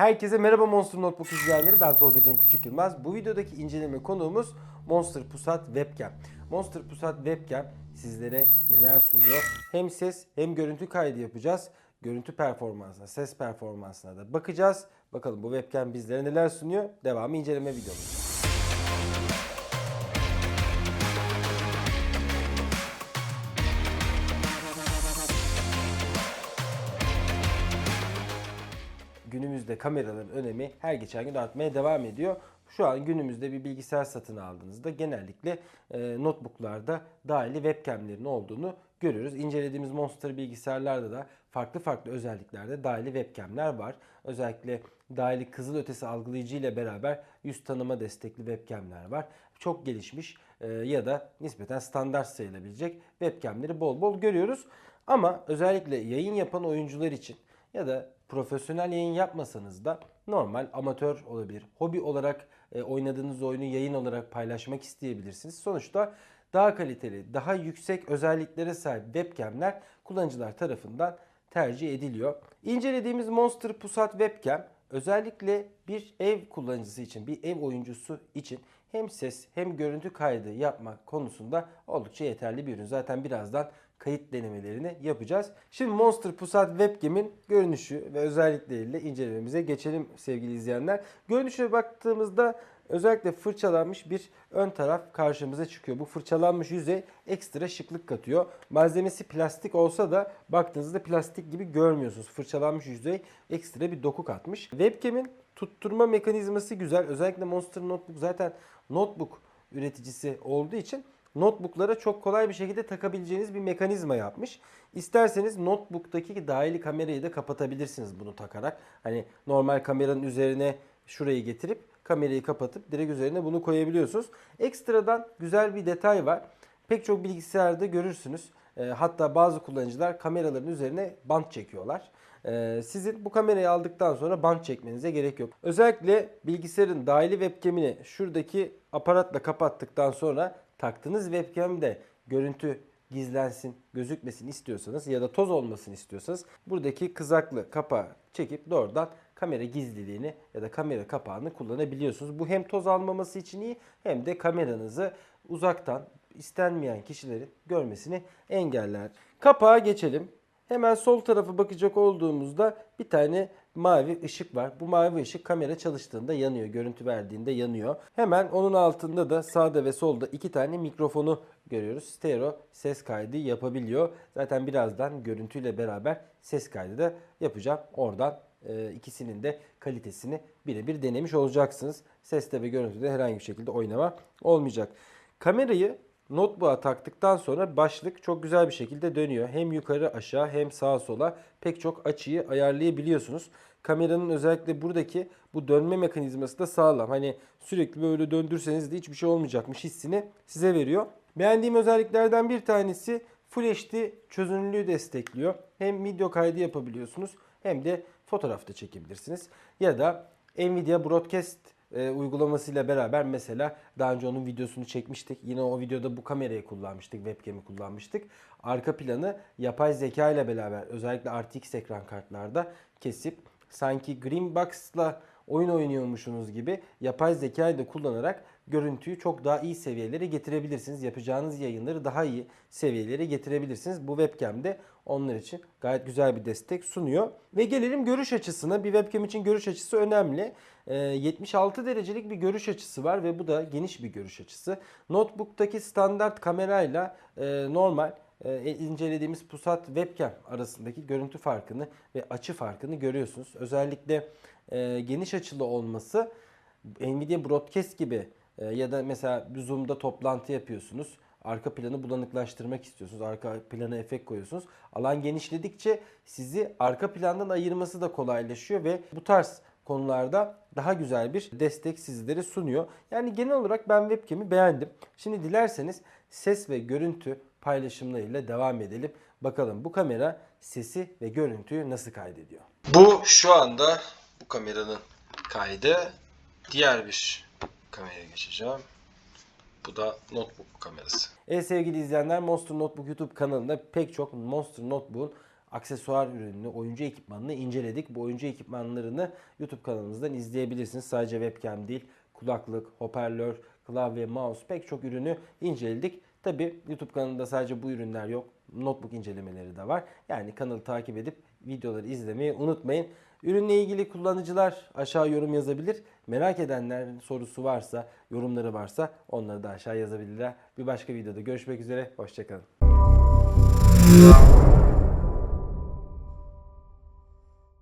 Herkese merhaba Monster Notebook izleyenleri. Ben Tolga Cem Küçük Yılmaz. Bu videodaki inceleme konuğumuz Monster Pusat Webcam. Monster Pusat Webcam sizlere neler sunuyor? Hem ses hem görüntü kaydı yapacağız. Görüntü performansına, ses performansına da bakacağız. Bakalım bu webcam bizlere neler sunuyor? Devamı inceleme videomuz. Günümüzde kameraların önemi her geçen gün artmaya devam ediyor. Şu an günümüzde bir bilgisayar satın aldığınızda genellikle e, notebooklarda dahili webcamlerin olduğunu görüyoruz. İncelediğimiz Monster bilgisayarlarda da farklı farklı özelliklerde dahili webcamler var. Özellikle dahili kızılötesi algılayıcı ile beraber yüz tanıma destekli webcamler var. Çok gelişmiş e, ya da nispeten standart sayılabilecek webcamleri bol bol görüyoruz. Ama özellikle yayın yapan oyuncular için ya da profesyonel yayın yapmasanız da normal amatör olabilir. Hobi olarak e, oynadığınız oyunu yayın olarak paylaşmak isteyebilirsiniz. Sonuçta daha kaliteli, daha yüksek özelliklere sahip webcamler kullanıcılar tarafından tercih ediliyor. İncelediğimiz Monster Pusat Webcam özellikle bir ev kullanıcısı için, bir ev oyuncusu için hem ses hem görüntü kaydı yapmak konusunda oldukça yeterli bir ürün. Zaten birazdan kayıt denemelerini yapacağız. Şimdi Monster Pusat Webcam'in görünüşü ve özellikleriyle incelememize geçelim sevgili izleyenler. Görünüşe baktığımızda özellikle fırçalanmış bir ön taraf karşımıza çıkıyor. Bu fırçalanmış yüzey ekstra şıklık katıyor. Malzemesi plastik olsa da baktığınızda plastik gibi görmüyorsunuz. Fırçalanmış yüzey ekstra bir doku katmış. Webcam'in tutturma mekanizması güzel. Özellikle Monster Notebook zaten notebook üreticisi olduğu için notebooklara çok kolay bir şekilde takabileceğiniz bir mekanizma yapmış. İsterseniz notebook'taki dahili kamerayı da kapatabilirsiniz bunu takarak. Hani normal kameranın üzerine şurayı getirip kamerayı kapatıp direkt üzerine bunu koyabiliyorsunuz. Ekstradan güzel bir detay var. Pek çok bilgisayarda görürsünüz. E, hatta bazı kullanıcılar kameraların üzerine bant çekiyorlar. E, sizin bu kamerayı aldıktan sonra bant çekmenize gerek yok. Özellikle bilgisayarın dahili webcamini şuradaki aparatla kapattıktan sonra taktığınız webcam'de görüntü gizlensin, gözükmesin istiyorsanız ya da toz olmasını istiyorsanız buradaki kızaklı kapağı çekip doğrudan kamera gizliliğini ya da kamera kapağını kullanabiliyorsunuz. Bu hem toz almaması için iyi hem de kameranızı uzaktan istenmeyen kişilerin görmesini engeller. Kapağa geçelim. Hemen sol tarafa bakacak olduğumuzda bir tane mavi ışık var. Bu mavi ışık kamera çalıştığında yanıyor. Görüntü verdiğinde yanıyor. Hemen onun altında da sağda ve solda iki tane mikrofonu görüyoruz. Stereo ses kaydı yapabiliyor. Zaten birazdan görüntüyle beraber ses kaydı da yapacağım. Oradan e, ikisinin de kalitesini birebir denemiş olacaksınız. Seste ve görüntüde herhangi bir şekilde oynama olmayacak. Kamerayı notebook'a taktıktan sonra başlık çok güzel bir şekilde dönüyor. Hem yukarı aşağı hem sağa sola pek çok açıyı ayarlayabiliyorsunuz. Kameranın özellikle buradaki bu dönme mekanizması da sağlam. Hani sürekli böyle döndürseniz de hiçbir şey olmayacakmış hissini size veriyor. Beğendiğim özelliklerden bir tanesi Full HD çözünürlüğü destekliyor. Hem video kaydı yapabiliyorsunuz hem de fotoğrafta çekebilirsiniz. Ya da Nvidia Broadcast e, uygulamasıyla beraber mesela daha önce onun videosunu çekmiştik. Yine o videoda bu kamerayı kullanmıştık, webcam'i kullanmıştık. Arka planı yapay zeka ile beraber özellikle RTX ekran kartlarda kesip sanki Greenbox'la oyun oynuyormuşsunuz gibi yapay zekayı da kullanarak görüntüyü çok daha iyi seviyelere getirebilirsiniz. Yapacağınız yayınları daha iyi seviyelere getirebilirsiniz. Bu webcam de onlar için gayet güzel bir destek sunuyor. Ve gelelim görüş açısına. Bir webcam için görüş açısı önemli. Ee, 76 derecelik bir görüş açısı var ve bu da geniş bir görüş açısı. Notebook'taki standart kamerayla e, normal e, incelediğimiz Pusat webcam arasındaki görüntü farkını ve açı farkını görüyorsunuz. Özellikle e, geniş açılı olması Nvidia Broadcast gibi e, ya da mesela Zoom'da toplantı yapıyorsunuz. Arka planı bulanıklaştırmak istiyorsunuz. Arka plana efekt koyuyorsunuz. Alan genişledikçe sizi arka plandan ayırması da kolaylaşıyor ve bu tarz konularda daha güzel bir destek sizlere sunuyor. Yani genel olarak ben webcam'i beğendim. Şimdi dilerseniz ses ve görüntü paylaşımlarıyla devam edelim. Bakalım bu kamera sesi ve görüntüyü nasıl kaydediyor? Bu şu anda bu kameranın kaydı. Diğer bir kameraya geçeceğim. Bu da notebook kamerası. Evet sevgili izleyenler Monster Notebook YouTube kanalında pek çok Monster Notebook'un aksesuar ürününü, oyuncu ekipmanını inceledik. Bu oyuncu ekipmanlarını YouTube kanalımızdan izleyebilirsiniz. Sadece webcam değil, kulaklık, hoparlör, klavye, mouse pek çok ürünü inceledik. Tabi YouTube kanalında sadece bu ürünler yok. Notebook incelemeleri de var. Yani kanalı takip edip videoları izlemeyi unutmayın. Ürünle ilgili kullanıcılar aşağı yorum yazabilir. Merak edenlerin sorusu varsa, yorumları varsa onları da aşağı yazabilirler. Bir başka videoda görüşmek üzere. Hoşçakalın.